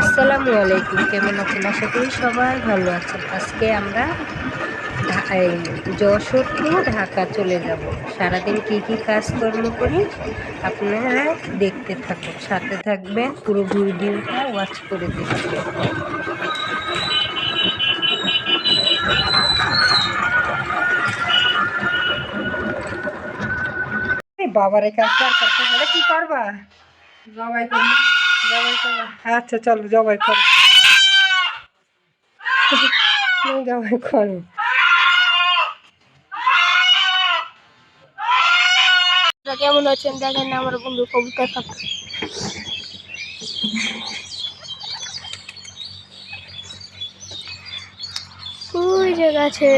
আসসালামু আলাইকুম, কেমন আছেন? আশা করি সবাই ভালো আছেন। আজকে আমরা যশোর টু ঢাকা চলে যাব। সারাদিন কি কি কাজকর্ম করি আপনারা দেখতে থাকুন, সাথে থাকবেন, পুরো ভিডিওটা ওয়াচ করে দেখবেন। বাবারে কাজ করতে হলে কি করবা? আচ্ছা চলো জবাই করো। জবাই করো। কেমন আছেন? দেখেন আমার বন্ধু কবিতা গাছে।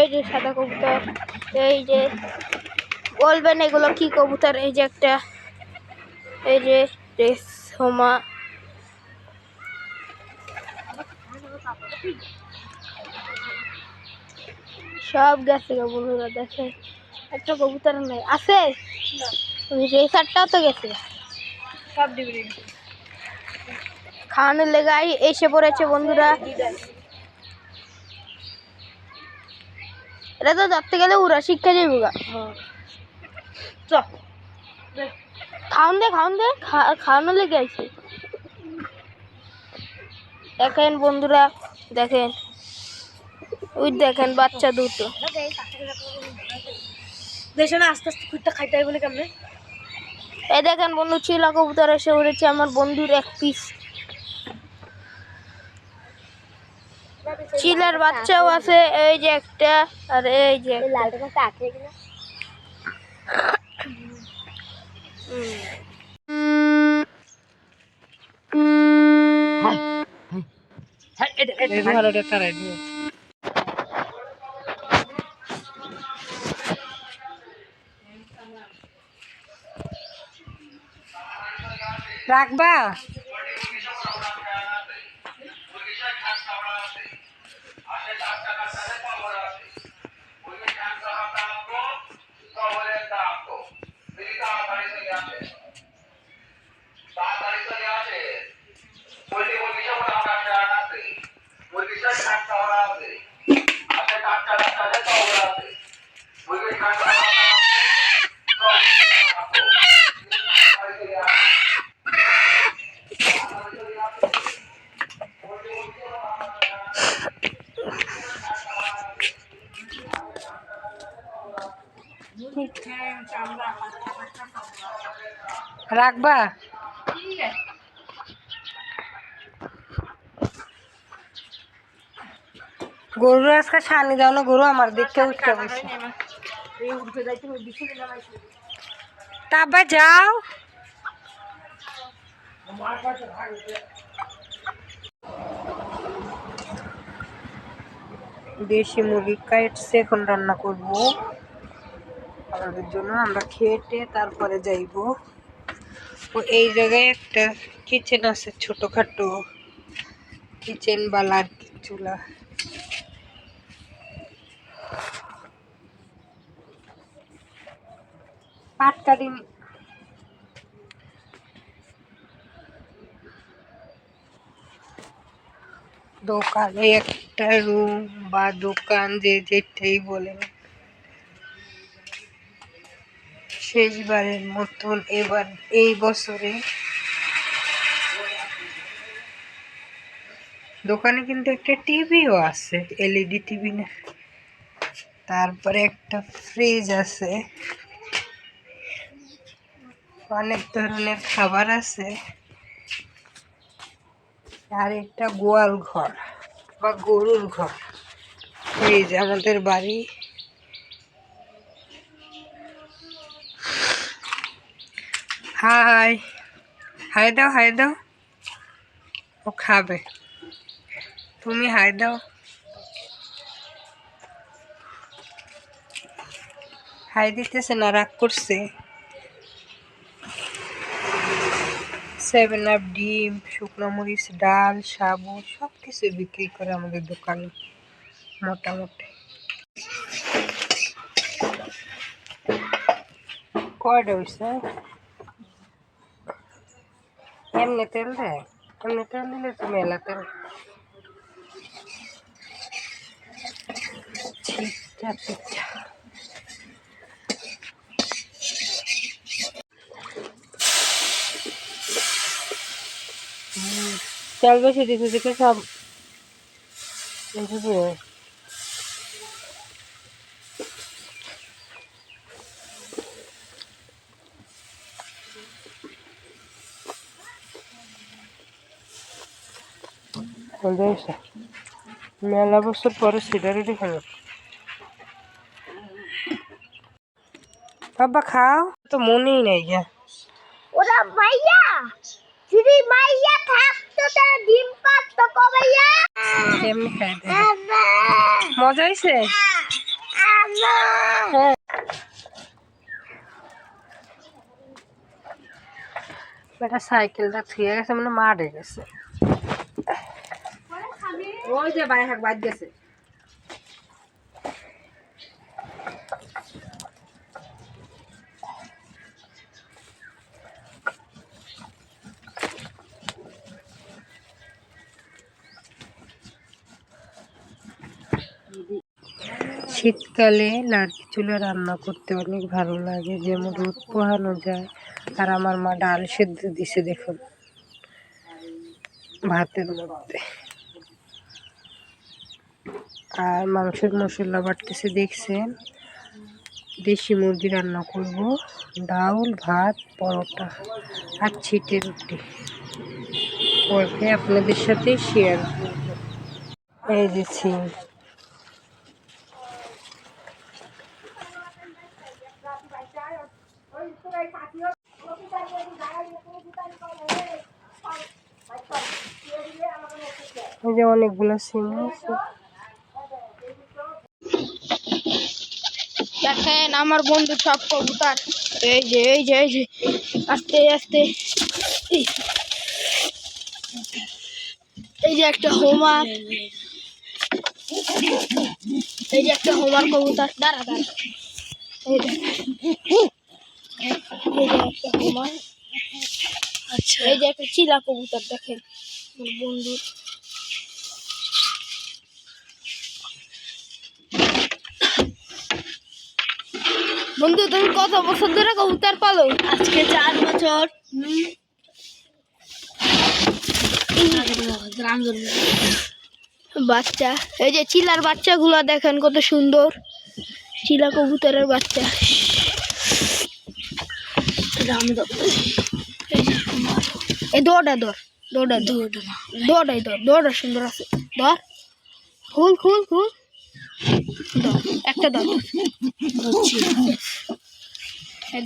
এই যে সাদা কবুতর এই যে বলবেন এগুলো কি কবুতর? এই যে একটা এই যে রেশমা সব গেছে গো বন্ধুরা দেখে একটা কবুতর নেই। আছে? রেসারটাও তো গেছে। সব খাওয়ানোর লেগাই এসে পড়েছে বন্ধুরা। এটা তো ধরতে গেলে উড়া শিক্ষা যাইব গা খাওন দে খাওন দে খা- খাওয়ানোর লেগে আছে। দেখেন বন্ধুরা দেখেন। ওই দেখেন বাচ্চা দুটো। দেশে না আস্তে আস্তে কুইটা খাইতে বলে কেমনে? এই দেখেন বন্ধু চিলা কবুতর এসে উড়েছে। আমার বন্ধুর এক পিস। চিলার বাচ্চাও আছে এই যে একটা আর এই যে রাখবা? রাখবা? গরু আজকে সানি দাও না গরু আমার দেখতে উঠতে বসে। তারপর যাও। দেশি মুরগি কাটছে এখন রান্না করব। আমাদের জন্য আমরা খেটে তারপরে যাইব। এই জায়গায় একটা কিচেন আছে, ছোটখাটো কিচেন বালা আর চুলা। পাট কাটিনি দোকানে একটা রুম বা দোকান যে যেটাই বলেন। শেষবারের মতন এবার এই বছরে দোকানে কিন্তু একটা টিভিও আছে, এলইডি টিভি না। তারপরে একটা ফ্রিজ আছে। অনেক ধরনের খাবার আছে। আর একটা গোয়াল ঘর বা গরুর ঘর। ফ্রিজ আমাদের বাড়ি। হাই হাই দাও হাই দাও ও খাবে তুমি হাই দাও হাই দিতেছে না রাগ করছে সেভেন আপ ডিম শুকনো মরিচ ডাল সাবু সব কিছু বিক্রি করে আমাদের দোকানে মোটামুটি কয়টা হয়েছে এমনি তেল দেয় এমনি তেল দিলে তো মেলা তেল ঠিকটা ঠিকটা হুম, তেল বেশি দিতে দিতে বুঝলি মেলা বছর পরে সিগারেটই খেলো বাবা খাও। তো মনেই নেই গা। ওরা ভাইয়া যদি মাইয়া থাকতো তারা ডিম পারতো কো ভাইয়া? কেমনি খাই দে। মজা হয়েছে হ্যাঁ। বেটা সাইকেলটা থুয়ে গেছে মানে মারে গেছে। শীতকালে লাড়কি চুলে রান্না করতে অনেক ভালো লাগে, যেমন রোদ পোহানো যায়, আর আমার মা ডাল সেদ্ধ দিছে দেখুন, ভাতের মধ্যে। আর মাংসের মশলা বাটতেছে দেখছেন? দেশি মুরগি রান্না করব। ডাউল, ভাত, পরোটা আর ছিটে রুটি। পরে আপনাদের সাথে শেয়ার করব। এই যে ছিম। এই যে অনেকগুলো সিম আছে। দেখেন আমার বন্ধু সব কবুতর। এই যে এই যে এই যে আস্তে আস্তে। এই। যে একটা হোমার। এই যে একটা হোমার কবুতর। দাঁড়া দাঁড়া। এই যে একটা হোমার। আচ্ছা। এই যে একটা চিলা কবুতর দেখেন। আমার বন্ধু। বন্ধু তুমি কত বছর ধরে কবুতর পালো? আজকে চার বছর। বাচ্চা এই যে চিলার বাচ্চাগুলো দেখেন কত সুন্দর। চিলা কবুতরের বাচ্চা। এই দৌড়া দর দৌড়া। দৌড়া দৌড়াই দর দৌড়া সুন্দর আছে। ধর খুল খুল খুল। একটা এই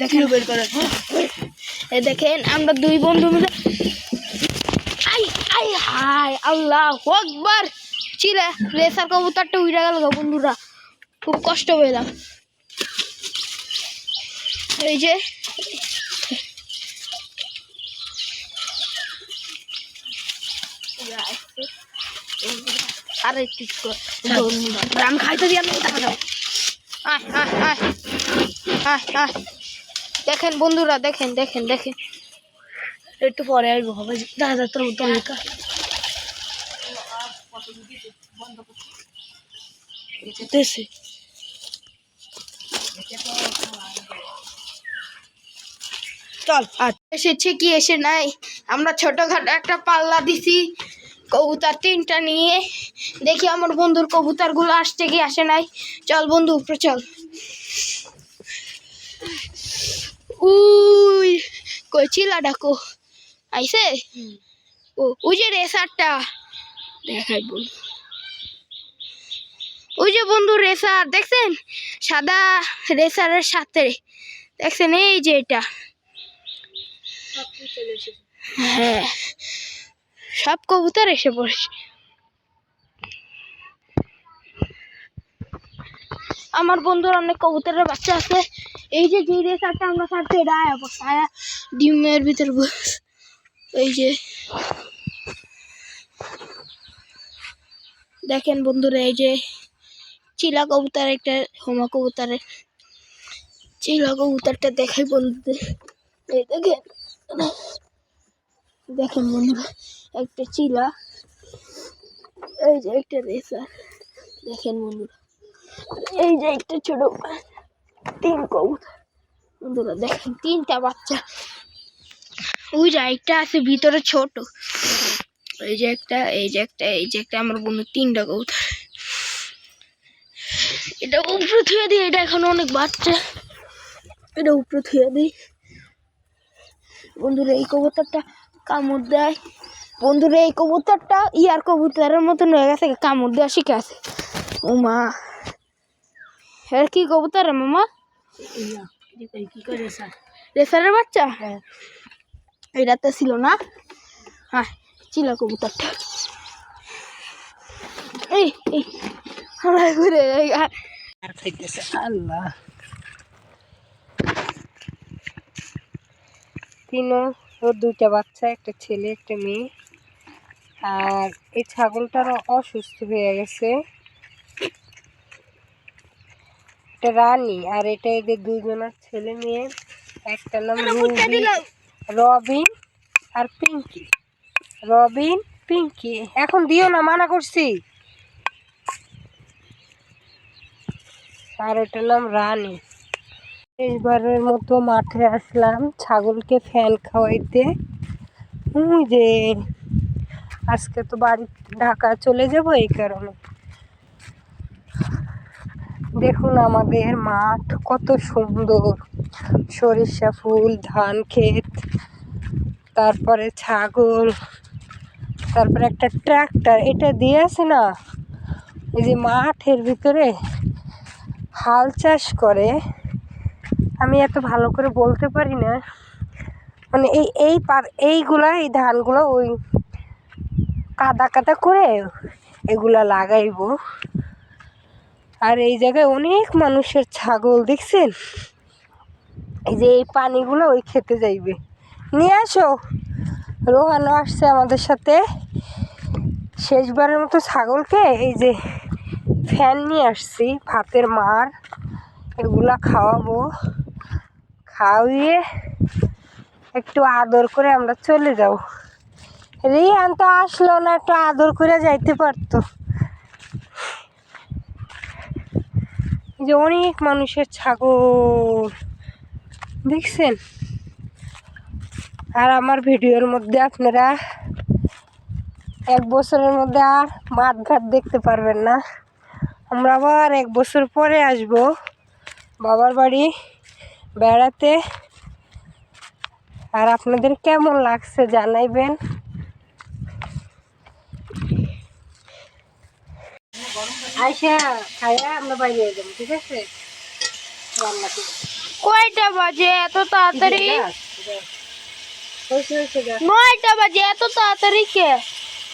দেখেন। বের করে এই দেখেন আমরা দুই বন্ধু মিলে আই আই হাই আল্লাহ আকবার। চিলে রেসার কবুতরটা উড়ে গেল বন্ধুরা। খুব কষ্ট পেলাম। এই যে আরে ঠিক আমি খাইতে দিয়ে আমি টাকা দাও। আয় আয় আয়। আয় আয়। দেখেন বন্ধুরা দেখেন দেখেন দেখেন। একটু পরে আসব হবে দাদা তোর তলিকা যেতেছে চল এসেছে কি এসে নাই? আমরা ছোটখাটো একটা পাল্লা দিছি কবুতর তিনটা নিয়ে। দেখি আমার বন্ধুর কবুতরগুলো আসছে কি আসে নাই। চল বন্ধু উপরে চল। উই কই চিলা ডাকো আইছে ও ওই যে রেসারটা দেখাই বল ওই যে বন্ধু রেসার দেখছেন সাদা রেসারের সাথে দেখছেন এই যে এটা হ্যাঁ সব কবুতর এসে পড়েছে আমার বন্ধুর অনেক কবুতরের বাচ্চা আছে এই যে যে রেসারটা আমরা ছাড়তে এটা আয়া আয়া ডিমের ভিতর বস। এই যে। দেখেন বন্ধুরা, এই যে চিলা কবুতর একটা, হোমা কবুতরের চিলা কবুতরটা দেখাই বন্ধুদের। এই দেখেন। দেখেন বন্ধুরা, একটা চিলা। এই যে একটা রেসার দেখেন বন্ধুরা। এই যে একটা ছোট তিন কবুতর। বন্ধুরা, দেখেন, তিনটা বাচ্চা। ওই যে একটা আছে, ভিতরে ছোট। এই যে একটা, এই যে একটা, এই যে একটা, আমার বন্ধু, তিনটা কবুতর। এটা উপরে থুয়ে দিই, এটা এখন অনেক বাচ্চা। এটা উপরে থুয়ে দিই। বন্ধুরা, এই কবুতরটা কামড় দেয়। বন্ধুরা, এই কবুতরটা ইয়ার কবুতরের মতন হয়ে গেছে, কামড় দেওয়া শিখে আছে। ও মা এর কি কবুতর মামা? রেসারের বাচ্চা? এটাতে ছিল না? হ্যাঁ চিলা কবুতরটা। এই এই হালাই ঘুরে আর খাইতেছে আল্লাহ। তিনও ওর দুইটা বাচ্চা একটা ছেলে একটা মেয়ে। আর এই ছাগলটারও অসুস্থ হয়ে গেছে। এটা রানী আর এটা এদের দুজনের ছেলে মেয়ে। একটা নাম রুবি রবিন আর পিঙ্কি। রবিন পিঙ্কি এখন দিও না মানা করছি। আর এটার নাম রানী। এইবারের মতো মাঠে আসলাম ছাগলকে ফ্যান খাওয়াইতে। যে আজকে তো বাড়ি ঢাকা চলে যাব এই কারণে। দেখুন আমাদের মাঠ কত সুন্দর। সরিষা ফুল, ধান ক্ষেত, তারপরে ছাগল, তারপরে একটা ট্রাক্টর, এটা দিয়ে আছে না? এই যে মাঠের ভিতরে হাল চাষ করে, আমি এত ভালো করে বলতে পারি না। মানে এই এই এইগুলা, এই ধানগুলো ওই কাদা কাদা করে এগুলা লাগাইবো। আর এই জায়গায় অনেক মানুষের ছাগল, দেখছেন? এই যে এই পানিগুলো ওই খেতে যাইবে। নিয়ে আসো। রোহানো আসছে আমাদের সাথে। শেষবারের মতো ছাগলকে এই যে ফ্যান নিয়ে আসছি, ভাতের মার, এগুলা খাওয়াবো। খাওয়িয়ে একটু আদর করে আমরা চলে যাব। রিহান তো আসলো না, একটু আদর করে যাইতে পারতো। যে অনেক মানুষের ছাগল। দেখছেন? আর আমার ভিডিওর মধ্যে আপনারা এক বছরের মধ্যে আর মাঠ ঘাট দেখতে পারবেন না। আমরা আবার এক বছর পরে আসব বাবার বাড়ি বেড়াতে। আর আপনাদের কেমন লাগছে জানাইবেন। আইসা খাইয়া আমরা বাইরে যাব ঠিক আছে? রান্না করে কয়টা বাজে এত তাড়াতাড়ি। নয়টা বাজে এত তাড়াতাড়ি কে?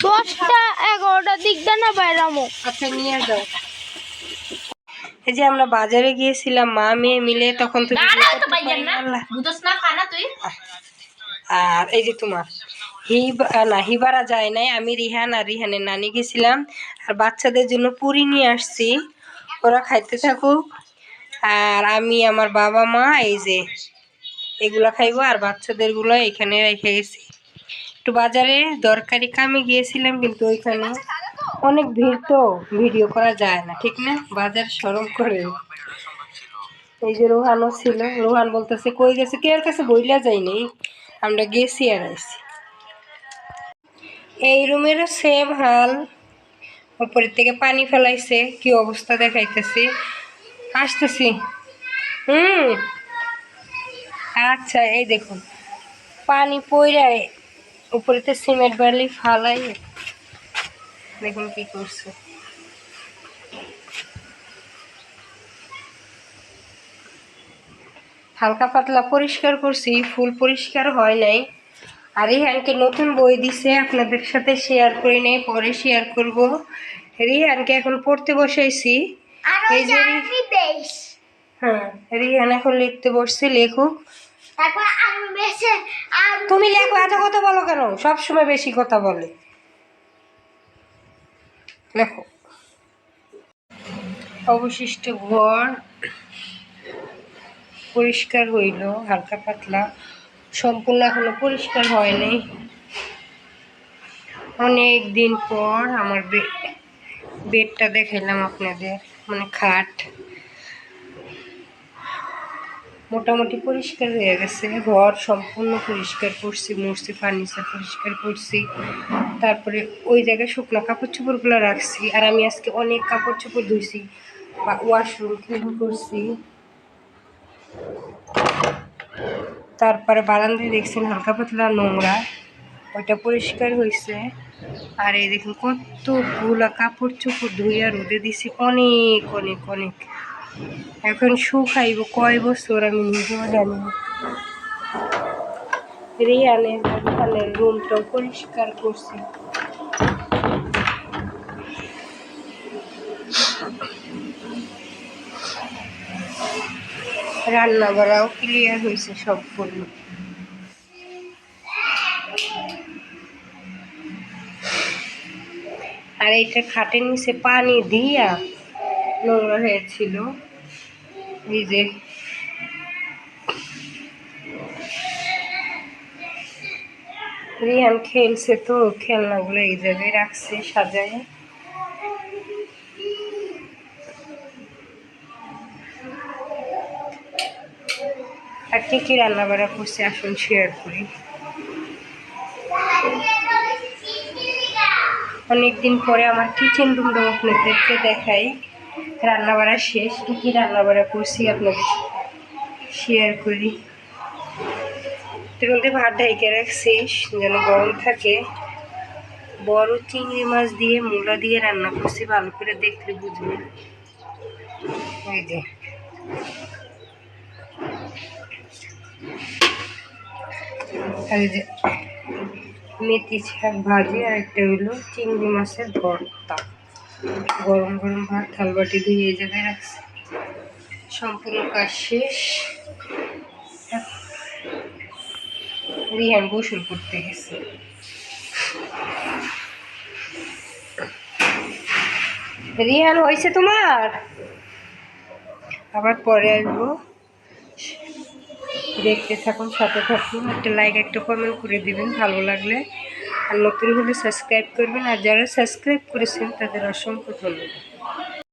দশটা এগারোটার দিক দিয়ে না বাইরামো আচ্ছা নিয়ে যাও। এই যে আমরা বাজারে গিয়েছিলাম মা মেয়ে মিলে তখন তো video করতে পারি না। আল্লাহ। আর এই যে তোমার। হিবা না, হিবারা যায় নাই। আমি রিহান আর রিহানের নানি গেছিলাম। আর বাচ্চাদের জন্য পুরি নিয়ে আসছি। ওরা খাইতে থাকুক। আর আমি, আমার বাবা, মা, এই যে, এগুলা খাইবো আর বাচ্চাদেরগুলো এখানে রেখে গেছি। একটু বাজারে দরকারি কামে গিয়েছিলাম, কিন্তু ওইখানে অনেক ভিড় তো, ভিডিও করা যায় না, ঠিক না? বাজার সরম করে। এই যে রোহানও ছিল। রোহান বলতেছে, কই গেছে? কে আর কাছে বইলা যায়নি? আমরা গেছি আর আইছি। এই রুমেরও সেম হাল। উপরের থেকে পানি ফেলাইছে, কি অবস্থা দেখাইতেছি। আসতেছি। হুম। আচ্ছা এই দেখুন। পানি পইরায় উপরেতে সিমেন্ট বালি ফালাই দেখুন কি করছে। হালকা পাতলা পরিষ্কার করছি, ফুল পরিষ্কার হয় নাই। আর রিহানকে নতুন বই দিছে আপনাদের সাথে শেয়ার করি নাই পরে শেয়ার করব। রিহানকে এখন পড়তে বসাইছি। এই যে হ্যাঁ রিহান এখন লিখতে বসছে লেখুক। তুমি লেখো এত কথা বলো কেন? সব সময় বেশি কথা বলে। লেখো। অবশিষ্ট ঘর পরিষ্কার হইল হালকা পাতলা। সম্পূর্ণ এখনও পরিষ্কার হয়নি। অনেক দিন পর আমার বেডটা দেখাইলাম আপনাদের মানে খাট। মোটামুটি পরিষ্কার হয়ে গেছে, ঘর সম্পূর্ণ পরিষ্কার করছি মুছছি ফার্নিচার পরিষ্কার করছি। তারপরে ওই জায়গায় শুকনো কাপড় চোপড়গুলো রাখছি, আর আমি আজকে অনেক কাপড় চোপড় ধুইছি, বা ওয়াশরুম ক্লিন করছি। তারপরে বারান্দায় দেখছেন হালকা পাতলা নোংরা, ওইটা পরিষ্কার হয়েছে আর এই দেখুন কতগুলা কাপড় চোপড় ধুইয়া রোদে দিছি, অনেক অনেক অনেক। এখন শুকাইব কয় বছর আমি নিজেও জানি রিয়ানের রিয়ানের রুমটাও পরিষ্কার করছি। রান্না বাড়াও ক্লিয়ার হয়েছে সম্পূর্ণ। আর এইটা খাটের নিচে পানি দিয়া নোংরা হয়েছিল। এই যে রিয়ান খেলছে তো, খেলনাগুলো এই জায়গায় রাখছে, সাজায়। আর কি কি রান্না বাড়া করছে আসুন শেয়ার করি। অনেকদিন পরে আমার কিচেন রুমটা আপনাদেরকে দেখাই। রান্না বাড়া শেষ। কী কী রান্না বাড়া করছি আপনাদের শেয়ার করি। এর মধ্যে ভাত ঢাইকে রাখছি, যেন গরম থাকে। বড় চিংড়ি মাছ দিয়ে, মূলা দিয়ে রান্না করছি, ভালো করে দেখলে বুঝবেন। যে। মেথি শাক ভাজি আর একটা হলো চিংড়ি মাছের ভর্তা। গরম গরম ভাত, থালবাটি ধুয়ে এই জায়গায় রাখছি। সম্পূর্ণ কাজ শেষ। রিহান গোসল করতে গেছে। রিহান হয়েছে তোমার? আবার পরে আসব। দেখতে থাকুন, সাথে থাকুন, একটা লাইক একটা কমেন্ট করে দিবেন, ভালো লাগলে। আর নতুন হলে সাবস্ক্রাইব করবেন। আর যারা সাবস্ক্রাইব করেছেন, তাদের অসংখ্য ধন্যবাদ।